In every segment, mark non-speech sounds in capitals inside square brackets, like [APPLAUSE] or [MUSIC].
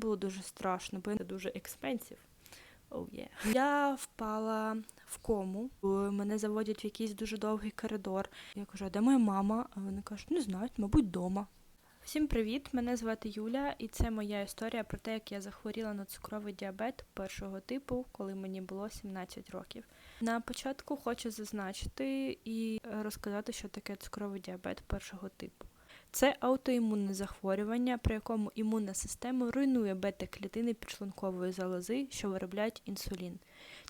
Було дуже страшно, бо це дуже експенсив. Oh, yeah. Я впала в кому. Мене заводять в якийсь дуже довгий коридор. Я кажу, а де моя мама? А вони кажуть, не знають, мабуть, вдома. Всім привіт! Мене звати Юля, і це моя історія про те, як я захворіла на цукровий діабет першого типу, коли мені було 17 років. На початку хочу зазначити і розказати, що таке цукровий діабет першого типу. Це аутоімунне захворювання, при якому імунна система руйнує бета-клітини підшлункової залози, що виробляють інсулін.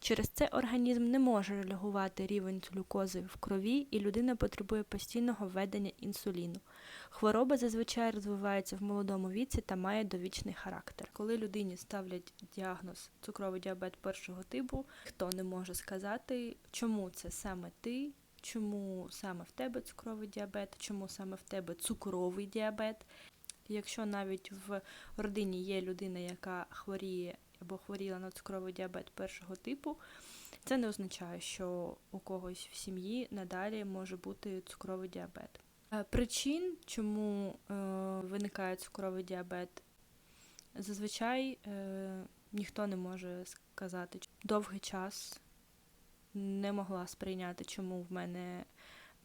Через це організм не може реагувати рівень глюкози в крові, і людина потребує постійного введення інсуліну. Хвороба зазвичай розвивається в молодому віці та має довічний характер. Коли людині ставлять діагноз цукровий діабет першого типу, хто не може сказати, чому це саме ти. Чому саме в тебе цукровий діабет, чому саме в тебе цукровий діабет? Якщо навіть в родині є людина, яка хворіє або хворіла на цукровий діабет першого типу, це не означає, що у когось в сім'ї надалі може бути цукровий діабет. Причин, чому е, виникає цукровий діабет, зазвичай е, ніхто не може сказати. Довгий час не могла сприйняти, чому в мене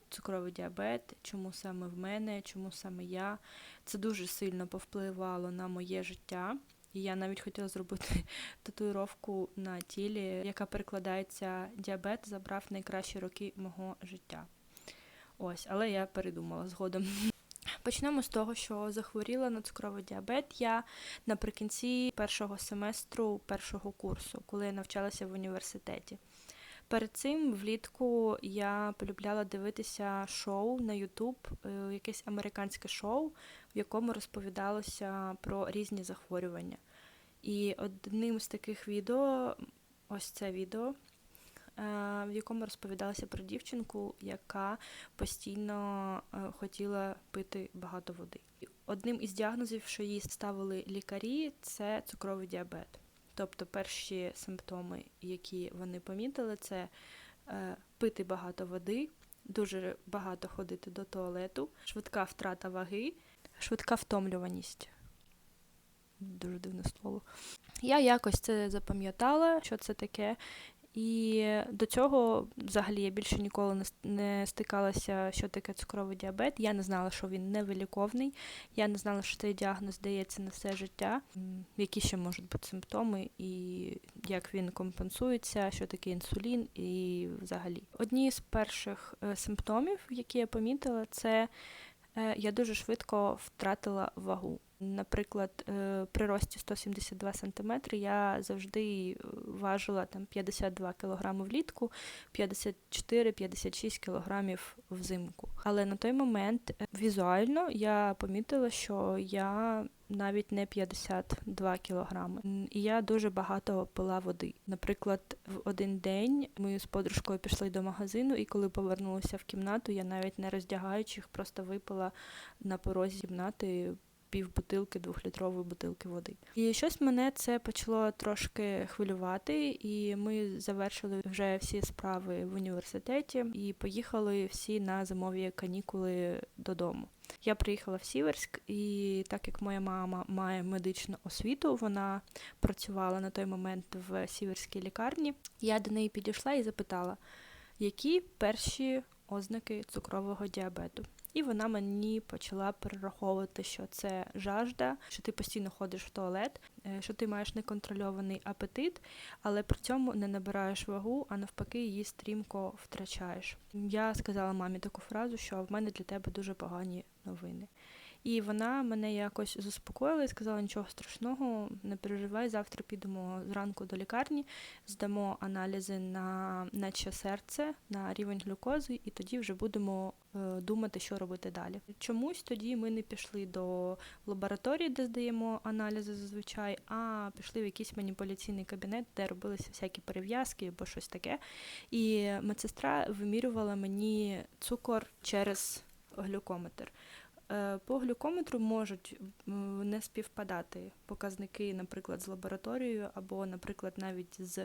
цукровий діабет, чому саме в мене, чому саме я. Це дуже сильно повпливало на моє життя. І я навіть хотіла зробити [LAUGHS] татуїровку на тілі, яка перекладається діабет забрав найкращі роки мого життя. Ось, але я передумала згодом. [LAUGHS] Почнемо з того, що захворіла на цукровий діабет я наприкінці першого семестру першого курсу, коли я навчалася в університеті. Перед цим влітку я полюбляла дивитися шоу на Ютуб, якесь американське шоу, в якому розповідалося про різні захворювання. І одним з таких відео, ось це відео, в якому розповідалося про дівчинку, яка постійно хотіла пити багато води. Одним із діагнозів, що їй ставили лікарі, це цукровий діабет. Тобто перші симптоми, які вони помітили, це е, пити багато води, дуже багато ходити до туалету, швидка втрата ваги, швидка втомлюваність. Дуже дивне слово. Я якось це запам'ятала, що це таке. І до цього взагалі я більше ніколи не стикалася, що таке цукровий діабет. Я не знала, що він невиліковний. Я не знала, що цей діагноз дається на все життя, які ще можуть бути симптоми, і як він компенсується, що таке інсулін, і взагалі. Одні з перших е, симптомів, які я помітила, це е, я дуже швидко втратила вагу. Наприклад, е, при рості 172 см я завжди важила там 52 кг влітку, 54-56 кг взимку. Але на той момент е, візуально я помітила, що я навіть не 52 кг. І я дуже багато пила води. Наприклад, в один день ми з подружкою пішли до магазину, і коли повернулися в кімнату, я навіть не роздягаючи, просто випила на порозі кімнати пів бутилки, двохлітрової бутилки води. І щось мене це почало трошки хвилювати, і ми завершили вже всі справи в університеті і поїхали всі на зимові канікули додому. Я приїхала в Сіверськ, і так як моя мама має медичну освіту, вона працювала на той момент в сіверській лікарні. Я до неї підійшла і запитала, які перші ознаки цукрового діабету. І вона мені почала перераховувати, що це жажда, що ти постійно ходиш в туалет, е, що ти маєш неконтрольований апетит, але при цьому не набираєш вагу, а навпаки, її стрімко втрачаєш. Я сказала мамі таку фразу, що в мене для тебе дуже погані новини. І вона мене якось заспокоїла і сказала, нічого страшного, не переживай, завтра підемо зранку до лікарні, здамо аналізи на наче серце, на рівень глюкози, і тоді вже будемо е, думати, що робити далі. Чомусь тоді ми не пішли до лабораторії, де здаємо аналізи зазвичай, а пішли в якийсь маніпуляційний кабінет, де робилися всякі перев'язки або щось таке. І медсестра вимірювала мені цукор через глюкометр. Е, По глюкометру можуть не співпадати показники, наприклад, з лабораторією, або, наприклад, навіть з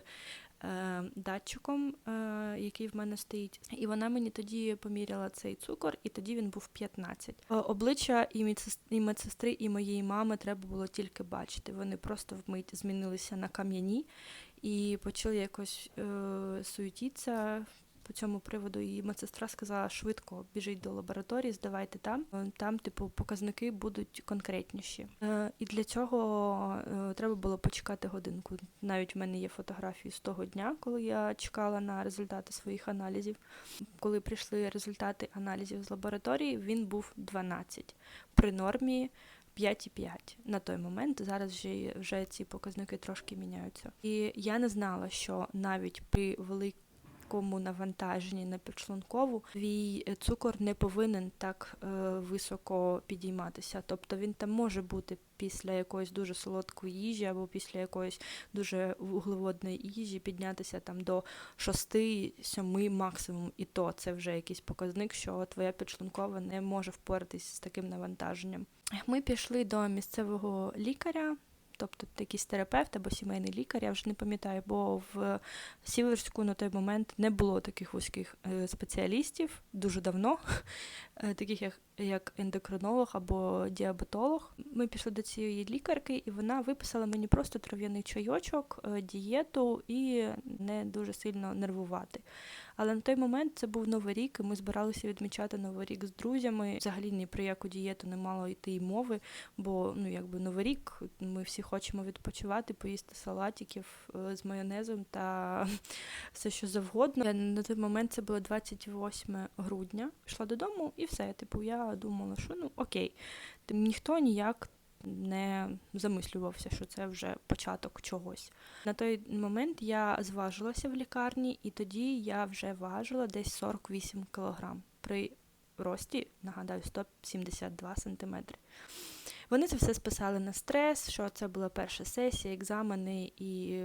е, датчиком, е, який в мене стоїть. І вона мені тоді поміряла цей цукор, і тоді він був 15. Е, Обличчя і медсес- і медсестри, і моєї мами треба було тільки бачити. Вони просто вмить змінилися на кам'яні і почали якось суетитися по цьому приводу. І медсестра сказала швидко біжіть до лабораторії, здавайте там. Е, Там, типу, показники будуть конкретніші. Е, і для цього е, треба було почекати годинку. Навіть в мене є фотографії з того дня, коли я чекала на результати своїх аналізів. Коли прийшли результати аналізів з лабораторії, він був 12. При нормі 5,5 на той момент. Зараз вже, вже ці показники трошки міняються. І я не знала, що навіть при великому навантаженні на підшлункову твій цукор не повинен так е, високо підійматися. Тобто він там може бути після якоїсь дуже солодкої їжі або після якоїсь дуже вуглеводної їжі піднятися там до 6-7 максимум, і то це вже якийсь показник, що твоя підшлункова не може впоратись з таким навантаженням. Ми пішли до місцевого лікаря, тобто якийсь терапевт або сімейний лікар, я вже не пам'ятаю, бо в Сіверську на той момент не було таких вузьких е, спеціалістів дуже давно, [LAUGHS] е, таких як, як ендокринолог або діабетолог. Ми пішли до цієї лікарки, і вона виписала мені просто трав'яний чайочок, е, дієту і не дуже сильно нервувати. Але на той момент це був новий рік, і ми збиралися відмічати новий рік з друзями. Взагалі ні про яку дієту не мало йти й мови, бо ну якби новий рік ми всі хочемо відпочивати, поїсти салатиків е, з майонезом та [LAUGHS] все що завгодно. Я на той момент це було 28 грудня. Пішла додому і все. Типу, я думала, що ну окей, тим ніхто ніяк. Не замислювався, що це вже початок чогось. На той момент я зважилася в лікарні, і тоді я вже важила десь 48 кілограм при рості, нагадаю, 172 сантиметри. Вони це все списали на стрес, що це була перша сесія, екзамени і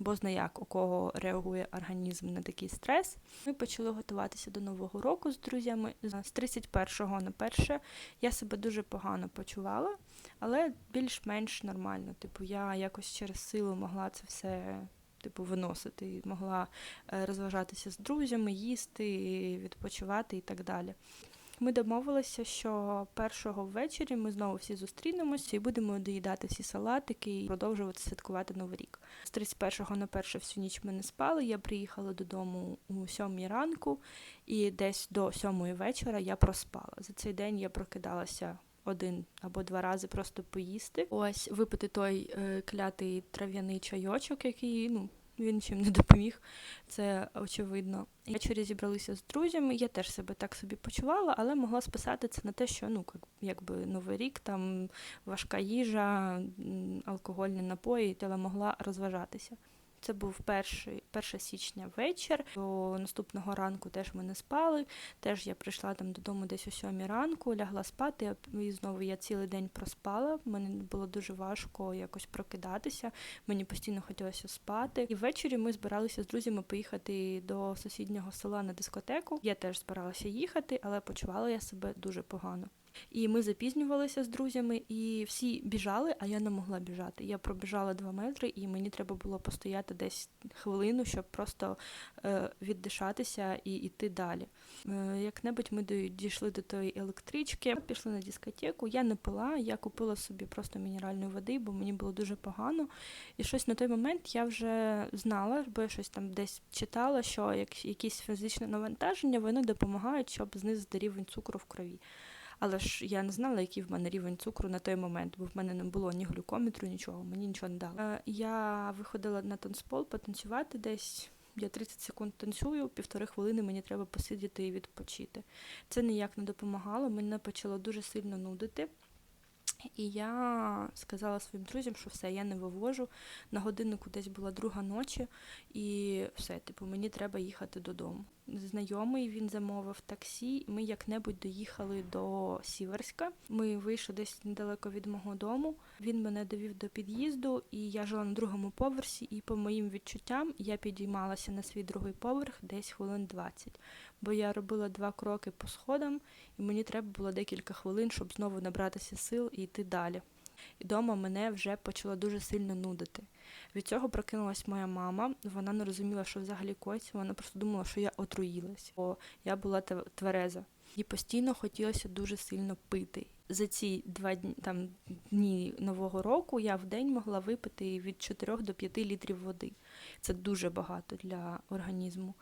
м, бозна як у кого реагує організм на такий стрес. Ми почали готуватися до нового року з друзями. З 31 на 1 я себе дуже погано почувала, але більш-менш нормально. Типу, я якось через силу могла це все. Типу, виносити, могла е, розважатися з друзями, їсти, відпочивати і так далі. Ми домовилися, що першого ввечері ми знову всі зустрінемося і будемо доїдати всі салатики і продовжувати святкувати Новий рік. З 31-го на перше всю ніч ми не спали. Я приїхала додому у сьомій ранку, і десь до сьомої вечора я проспала. За цей день я прокидалася. Один або два рази просто поїсти. Ось випити той е, клятий трав'яний чайочок, який ну він чим не допоміг, це очевидно. Ввечері зібралися з друзями. Я теж себе так собі почувала, але могла списати це на те, що ну як- якби новий рік, там важка їжа, алкогольні напої, але могла розважатися. Це був перший, 1 січня вечір. До наступного ранку теж ми не спали. Теж я прийшла там додому десь о сьомій ранку, лягла спати, і знову я цілий день проспала. Мені було дуже важко якось прокидатися. Мені постійно хотілося спати. І ввечері ми збиралися з друзями поїхати до сусіднього села на дискотеку. Я теж збиралася їхати, але почувала я себе дуже погано. І ми запізнювалися з друзями, і всі біжали, а я не могла біжати. Я пробіжала два метри, і мені треба було постояти десь хвилину, щоб просто е, віддишатися і йти далі. Е, як-небудь ми дійшли до тої електрички, пішли на дискотеку. Я не пила, я купила собі просто мінеральної води, бо мені було дуже погано. І щось на той момент я вже знала, бо я щось там десь читала, що як, якісь фізичне навантаження вони допомагають, щоб знизити рівень цукру в крові. Але ж я не знала, який в мене рівень цукру на той момент, бо в мене не було ні глюкометру, нічого, мені нічого не дало. Е, Я виходила на танцпол потанцювати десь. Я 30 секунд танцюю, півтори хвилини мені треба посидіти і відпочити. Це ніяк не допомагало, мене почало дуже сильно нудити. І я сказала своїм друзям, що все, я не вивожу. На годиннику десь була друга ночі, і все, типу, мені треба їхати додому. Знайомий він замовив таксі, ми як-небудь доїхали до Сіверська. Ми вийшли десь недалеко від мого дому. Він мене довів до під'їзду, і я жила на другому поверсі. І по моїм відчуттям я підіймалася на свій другий поверх десь хвилин 20. бо я робила два кроки по сходам, і мені треба було декілька хвилин, щоб знову набратися сил і йти далі. І дома мене вже почало дуже сильно нудити. Від цього прокинулась моя мама. Вона не розуміла, що взагалі коїться. Вона просто думала, що я отруїлась, бо я була твереза. І постійно хотілося дуже сильно пити. За ці два дні там дні нового року я в день могла випити від 4 до 5 літрів води. Це дуже багато для організму.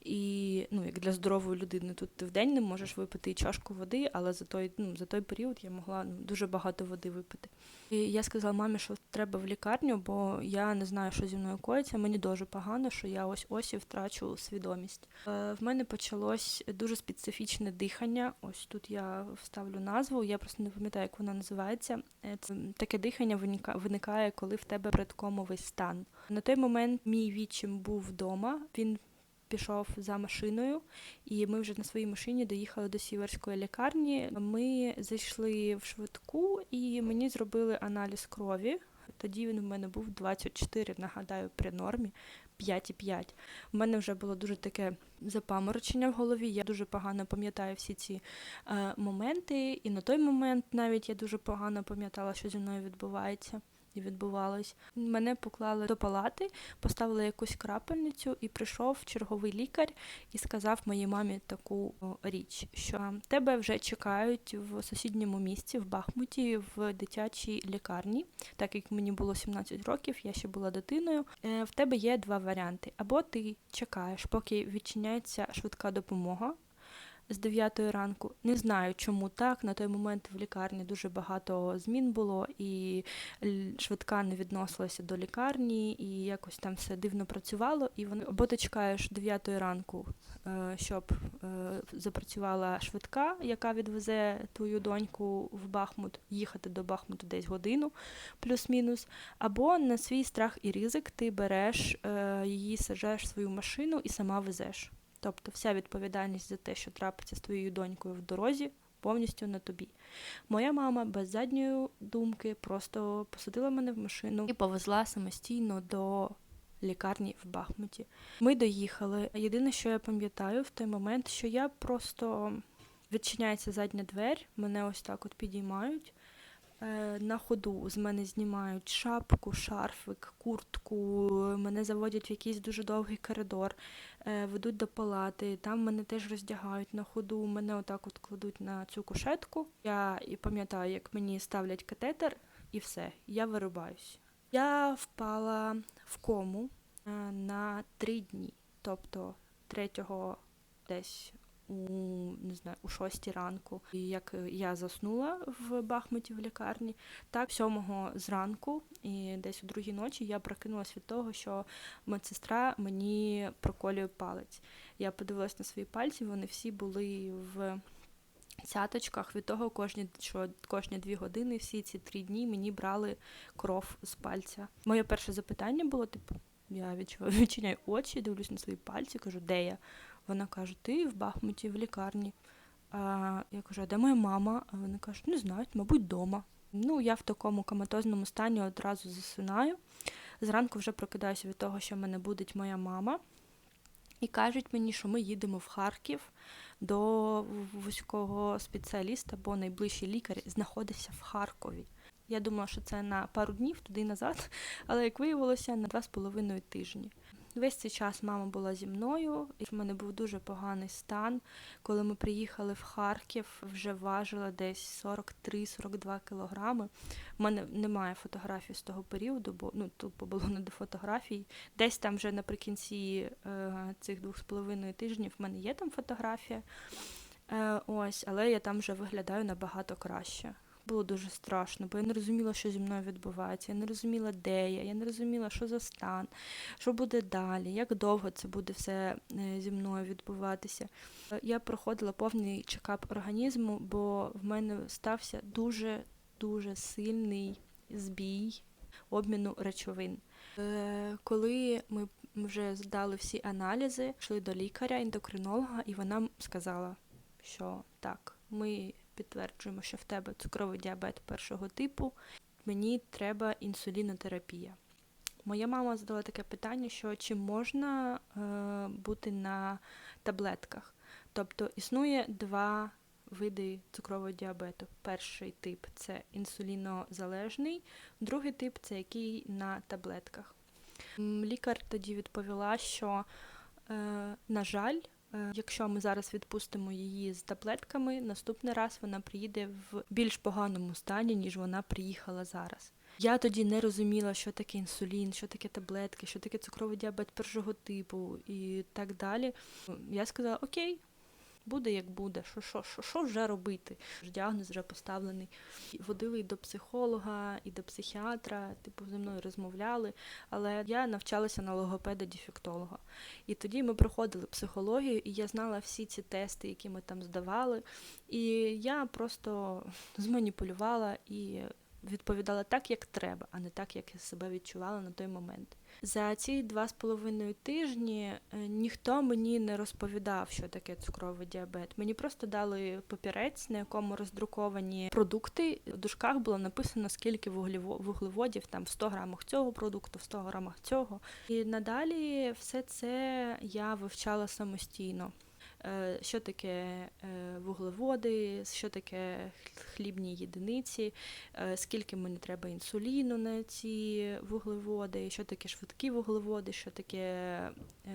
І ну, як для здорової людини, тут ти в день не можеш випити і чашку води, але за той, ну, за той період я могла ну, дуже багато води випити. І я сказала мамі, що треба в лікарню, бо я не знаю, що зі мною коїться. Мені дуже погано, що я ось ось і втрачу свідомість. Е, в мене почалось дуже специфічне дихання. Ось тут я вставлю назву. Я просто не пам'ятаю, як вона називається. Е, Це таке дихання виникає, коли в тебе предкомовий стан. На той момент мій відчим був вдома. Він пішов за машиною, і ми вже на своїй машині доїхали до сіверської лікарні. Ми зайшли в швидку, і мені зробили аналіз крові. Тоді він у мене був 24, нагадаю, при нормі 5,5. У мене вже було дуже таке запаморочення в голові. Я дуже погано пам'ятаю всі ці е, моменти. І на той момент навіть я дуже погано пам'ятала, що зі мною відбувається. І відбувалось. Мене поклали до палати, поставили якусь крапельницю, і прийшов черговий лікар і сказав моїй мамі таку річ, що тебе вже чекають в сусідньому місці, в Бахмуті, в дитячій лікарні. Так як мені було 17 років, я ще була дитиною. Е, В тебе є два варіанти: або ти чекаєш, поки відчиняється швидка допомога. З 9 ранку не знаю, чому так. На той момент в лікарні дуже багато змін було, і швидка не відносилася до лікарні, і якось там все дивно працювало. І вони або ти чекаєш 9 ранку, е, щоб е, запрацювала швидка, яка відвезе твою доньку в Бахмут, їхати до Бахмуту десь годину, плюс-мінус. Або на свій страх і ризик ти береш е, її, саджаєш в свою машину і сама везеш. Тобто вся відповідальність за те, що трапиться з твоєю донькою в дорозі, повністю на тобі. Моя мама без задньої думки просто посадила мене в машину і повезла самостійно до лікарні в Бахмуті. Ми доїхали. Єдине, що я пам'ятаю в той момент, що я просто відчиняється задня двері, мене ось так от підіймають. Е, На ходу з мене знімають шапку, шарфик, куртку, мене заводять в якийсь дуже довгий коридор, е, ведуть до палати, там мене теж роздягають на ходу, мене отак от кладуть на цю кушетку. Я і пам'ятаю, як мені ставлять катетер, і все, я вирубаюсь. Я впала в кому е, на три дні, тобто третього десь у не знаю, у шостій ранку, і як я заснула в Бахмуті в лікарні, так сьомого зранку і десь у другій ночі я прокинулась від того, що медсестра мені проколює палець. Я подивилась на свої пальці, вони всі були в цяточках. Від того кожні що кожні дві години, всі ці три дні мені брали кров з пальця. Моє перше запитання було: типу, я відчуваю, [LAUGHS] відчиняю очі, дивлюсь на свої пальці, кажу, де я? Вона каже, ти в Бахмуті, в лікарні. А я кажу, а де моя мама? А вони кажуть, не знають, мабуть, вдома. Ну, я в такому коматозному стані одразу засинаю. Зранку вже прокидаюся від того, що в мене буде моя мама. І кажуть мені, що ми їдемо в Харків до вузького спеціаліста, бо найближчий лікар знаходиться в Харкові. Я думала, що це на пару днів туди і назад, але як виявилося, на два з половиною тижні. Весь цей час мама була зі мною, і в мене був дуже поганий стан. Коли ми приїхали в Харків, вже важила десь 43-42 кілограми. У мене немає фотографій з того періоду, бо ну тупо було [LAUGHS] не до фотографій. Десь там вже наприкінці е, цих двох з половиною тижнів в мене є там фотографія. Е, ось, але я там вже виглядаю набагато краще. Було дуже страшно, бо я не розуміла, що зі мною відбувається. Я не розуміла, де я, я не розуміла, що за стан, що буде далі, як довго це буде все е, зі мною відбуватися. Я проходила повний чекап організму, бо в мене стався дуже дуже сильний збій обміну речовин. Е, Коли ми вже здали всі аналізи, йшли до лікаря, ендокринолога, і вона сказала, що так, ми підтверджуємо, що в тебе цукровий діабет першого типу, мені треба інсулінотерапія. Моя мама задала таке питання, що чи можна е, бути на таблетках. Тобто існує два види цукрового діабету. Перший тип це інсулінозалежний, другий тип це який на таблетках. Лікар тоді відповіла, що, е, на жаль, якщо ми зараз відпустимо її з таблетками, наступний раз вона приїде в більш поганому стані, ніж вона приїхала зараз. Я тоді не розуміла, що таке інсулін, що таке таблетки, що таке цукровий діабет першого типу і так далі. Я сказала: Окей, буде як буде, що, що, що, що вже робити? Діагноз вже поставлений. Водили і до психолога, і до психіатра, типу, зі мною розмовляли. Але я навчалася на логопеда-дефектолога. І тоді ми проходили психологію, і я знала всі ці тести, які ми там здавали. І я просто [LAUGHS] зманіпулювала і відповідала так, як треба, а не так, як я себе відчувала на той момент. За ці два з половиною тижні е, ніхто мені не розповідав, що таке цукровий діабет. Мені просто дали папірець, на якому роздруковані продукти. В дужках було написано, скільки вуглево- вуглеводів там в 100 грамах цього продукту, в 100 грамах цього. І надалі все це я вивчала самостійно. Е, Що таке е, вуглеводи, що таке хлібні єдиниці, е, скільки мені треба інсуліну на ці вуглеводи, що таке швидкі вуглеводи, що таке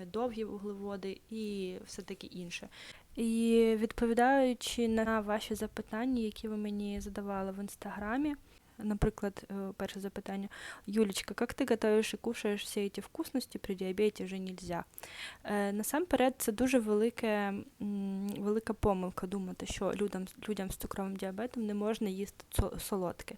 довгі вуглеводи і все таке інше. І відповідаючи на ваші запитання, які ви мені задавали в інстаграмі, наприклад, е, перше запитання: Юлечка, як ти готуєш і кушаєш всі ці вкусності при діабеті вже нельзя? Е, Насамперед, це дуже велике, велика помилка думати, що людям, людям з цукровим діабетом не можна їсти солодке.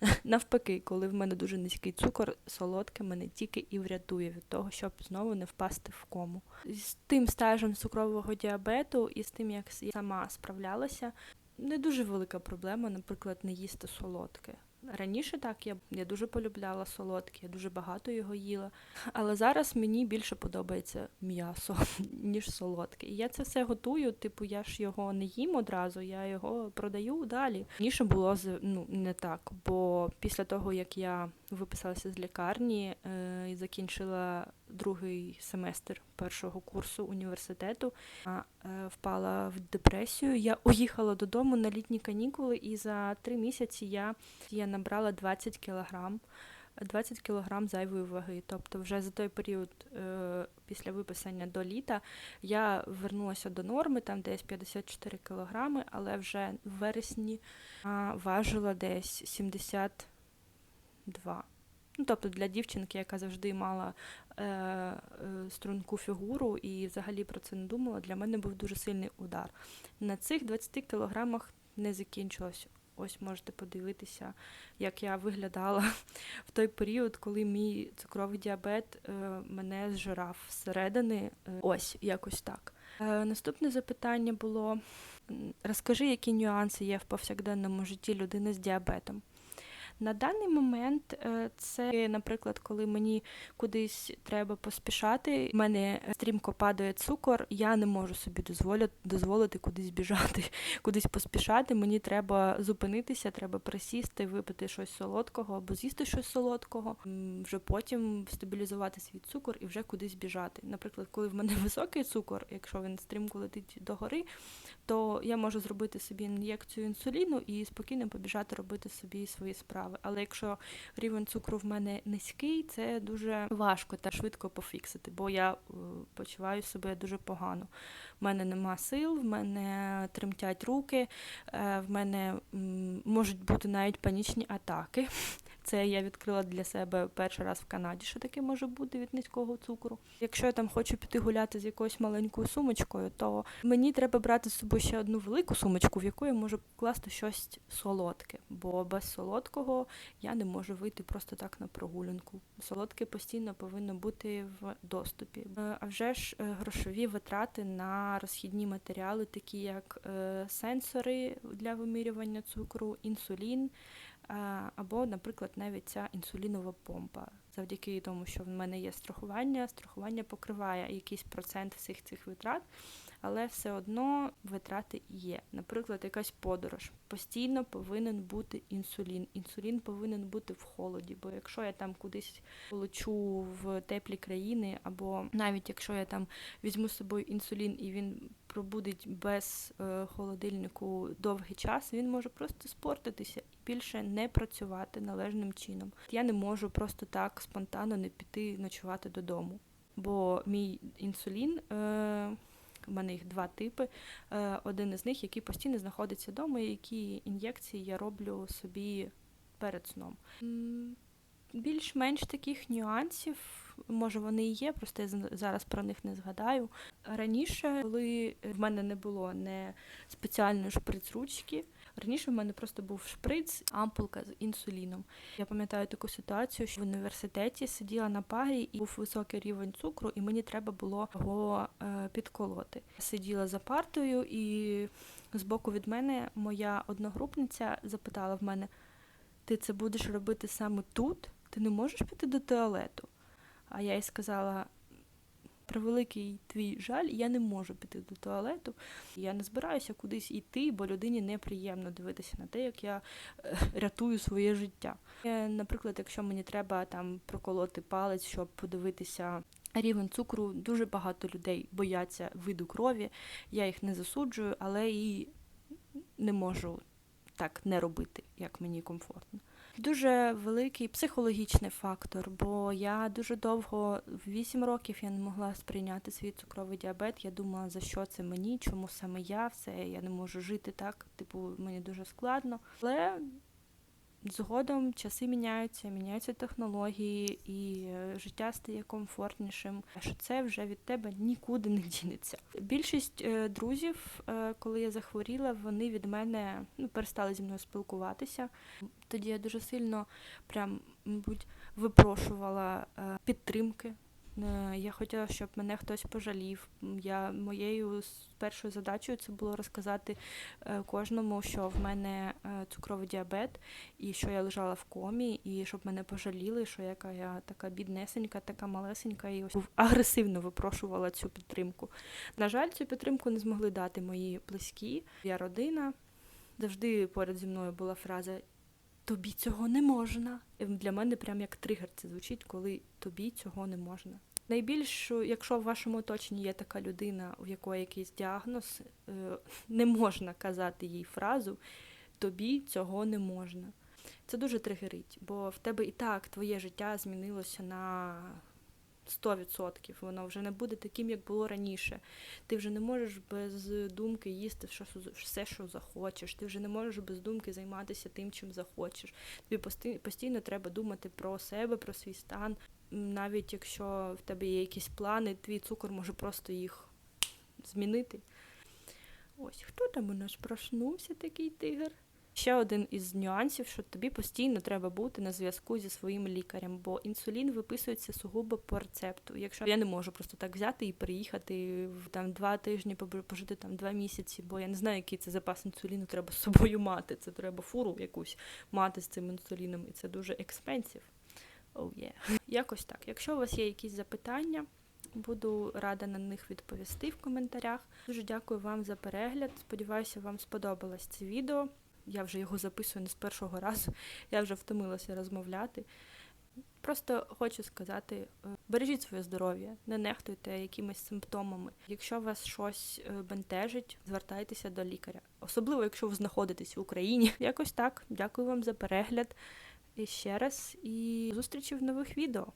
[LAUGHS] Навпаки, коли в мене дуже низький цукор, солодке мене тільки і врятує від того, щоб знову не впасти в кому. З тим стажем цукрового діабету і з тим, як я сама справлялася, не дуже велика проблема, наприклад, не їсти солодке. Раніше так, я, я дуже полюбляла солодке, я дуже багато його їла. Але зараз мені більше подобається м'ясо, [LAUGHS] ніж солодке. І я це все готую, типу, я ж його не їм одразу, я його продаю далі. Раніше було ну, не так, бо після того, як я виписалася з лікарні е, і закінчила другий семестр першого курсу університету, е, впала в депресію. Я уїхала додому на літні канікули, і за три місяці я, я набрала 20 кілограм. 20 кілограм зайвої ваги. Тобто, вже за той період е, після виписання до літа я вернулася до норми, там десь 54 кілограми, але вже в вересні важила десь 72. Ну, тобто для дівчинки, яка завжди мала е, е, струнку фігуру і взагалі про це не думала, для мене був дуже сильний удар. На цих 20 кілограмах не закінчилось. Ось можете подивитися, як я виглядала [LAUGHS] в той період, коли мій цукровий діабет е, мене зжирав зсередини. Е, ось якось так. Е, наступне запитання було: розкажи, які нюанси є в повсякденному житті людини з діабетом. На даний момент е, це, наприклад, коли мені кудись треба поспішати, в мене стрімко падає цукор, я не можу собі дозволити, дозволити кудись біжати, [LAUGHS] кудись поспішати. Мені треба зупинитися, треба присісти, випити щось солодкого або з'їсти щось солодкого, вже потім стабілізувати свій цукор і вже кудись біжати. Наприклад, коли в мене [LAUGHS] високий цукор, якщо він стрімко летить догори, то я можу зробити собі ін'єкцію інсуліну і спокійно побіжати робити собі свої справи. Але якщо рівень цукру в мене низький, це дуже важко та швидко пофіксити, бо я е, почуваю себе дуже погано. В мене нема сил, в мене тремтять руки, е, в мене можуть бути навіть панічні атаки. Це я відкрила для себе перший раз в Канаді, що таке може бути від низького цукру. Якщо я там хочу піти гуляти з якоюсь маленькою сумочкою, то мені треба брати з собою ще одну велику сумочку, в яку я можу покласти щось солодке, бо без солодкого я не можу вийти просто так на прогулянку. Солодке постійно повинно бути в доступі. Е, А вже ж е, грошові витрати на розхідні матеріали, такі як е, сенсори для вимірювання цукру, інсулін. Або, наприклад, навіть ця інсулінова помпа. Завдяки тому, що в мене є страхування, страхування покриває якийсь процент всіх цих витрат. Але все одно витрати є. Наприклад, якась подорож. Постійно повинен бути інсулін. Інсулін повинен бути в холоді, бо якщо я там кудись полечу в теплі країни, або навіть якщо я там візьму з собою інсулін і він пробудить без е, холодильнику довгий час, він може просто спортитися і більше не працювати належним чином. Я не можу просто так спонтанно не піти ночувати додому, бо мій інсулін. Е, у мене їх два типи. Е, Один із них, який постійно знаходиться вдома, і які ін'єкції я роблю собі перед сном. Більш-менш таких нюансів, може вони і є, просто я зараз про них не згадаю. Раніше, коли в мене не було не спеціальної шприц-ручки, раніше в мене просто був шприц, ампулка з інсуліном. Я пам'ятаю таку ситуацію, що в університеті сиділа на парі і був високий рівень цукру, і мені треба було його е, підколоти. Сиділа за партою, і збоку від мене моя одногрупниця запитала в мене: ти це будеш робити саме тут? Ти не можеш піти до туалету? А я їй сказала: про великий твій жаль, я не можу піти до туалету. Я не збираюся кудись йти, бо людині неприємно дивитися на те, як я е, рятую своє життя. Е, Наприклад, якщо мені треба там проколоти палець, щоб подивитися рівень цукру, дуже багато людей бояться виду крові. Я їх не засуджую, але і не можу так не робити, як мені комфортно. Дуже великий психологічний фактор, бо я дуже довго, в 8 років, я не могла сприйняти свій цукровий діабет. Я думала, за що це мені, чому саме я, все, я не можу жити так, типу, мені дуже складно. Але згодом часи міняються, міняються технології, і е, життя стає комфортнішим. Що це вже від тебе нікуди не дінеться. Більшість е, друзів, е, коли я захворіла, вони від мене ну, перестали зі мною спілкуватися. Тоді я дуже сильно прям, мабуть, випрошувала підтримки. Е, Я хотіла, щоб мене хтось пожалів. Я моєю першою задачею це було розказати е, кожному, що в мене е, цукровий діабет, і що я лежала в комі, і щоб мене пожаліли, що яка я така біднесенька, така малесенька, і ось агресивно випрошувала цю підтримку. На жаль, цю підтримку не змогли дати мої близькі. Я родина. Завжди поряд зі мною була фраза Тобі цього не можна. Для мене прям як тригер це звучить, коли тобі цього не можна. Найбільш, якщо в вашому оточенні є така людина, у якої якийсь діагноз, е, не можна казати їй фразу тобі цього не можна. Це дуже тригерить, бо в тебе і так твоє життя змінилося на 100%. Воно вже не буде таким, як було раніше. Ти вже не можеш без думки їсти все, що захочеш. Ти вже не можеш без думки займатися тим, чим захочеш. Тобі постійно треба думати про себе, про свій стан. Навіть якщо в тебе є якісь плани, твій цукор може просто їх змінити. Ось хто там у нас проснувся такий тигр? Ще один із нюансів, що тобі постійно треба бути на зв'язку зі своїм лікарем, бо інсулін виписується сугубо по рецепту. Якщо я не можу просто так взяти і приїхати в там два тижні, пожити там два місяці, бо я не знаю, який це запас інсуліну треба з собою мати. Це треба фуру якусь мати з цим інсуліном, і це дуже експенсів. Oh, yeah. [LAUGHS] Якось так. Якщо у вас є якісь запитання, буду рада на них відповісти в коментарях. Дуже дякую вам за перегляд. Сподіваюся, вам сподобалось це відео. Я вже його записую не з першого разу, [LAUGHS] я вже втомилася розмовляти. Просто хочу сказати: е, бережіть своє здоров'я, не нехтуйте якимись симптомами. Якщо вас щось е, бентежить, звертайтеся до лікаря. Особливо, якщо ви знаходитесь в Україні. [LAUGHS] Якось так. Дякую вам за перегляд. Ще раз, і зустрічі в нових відео.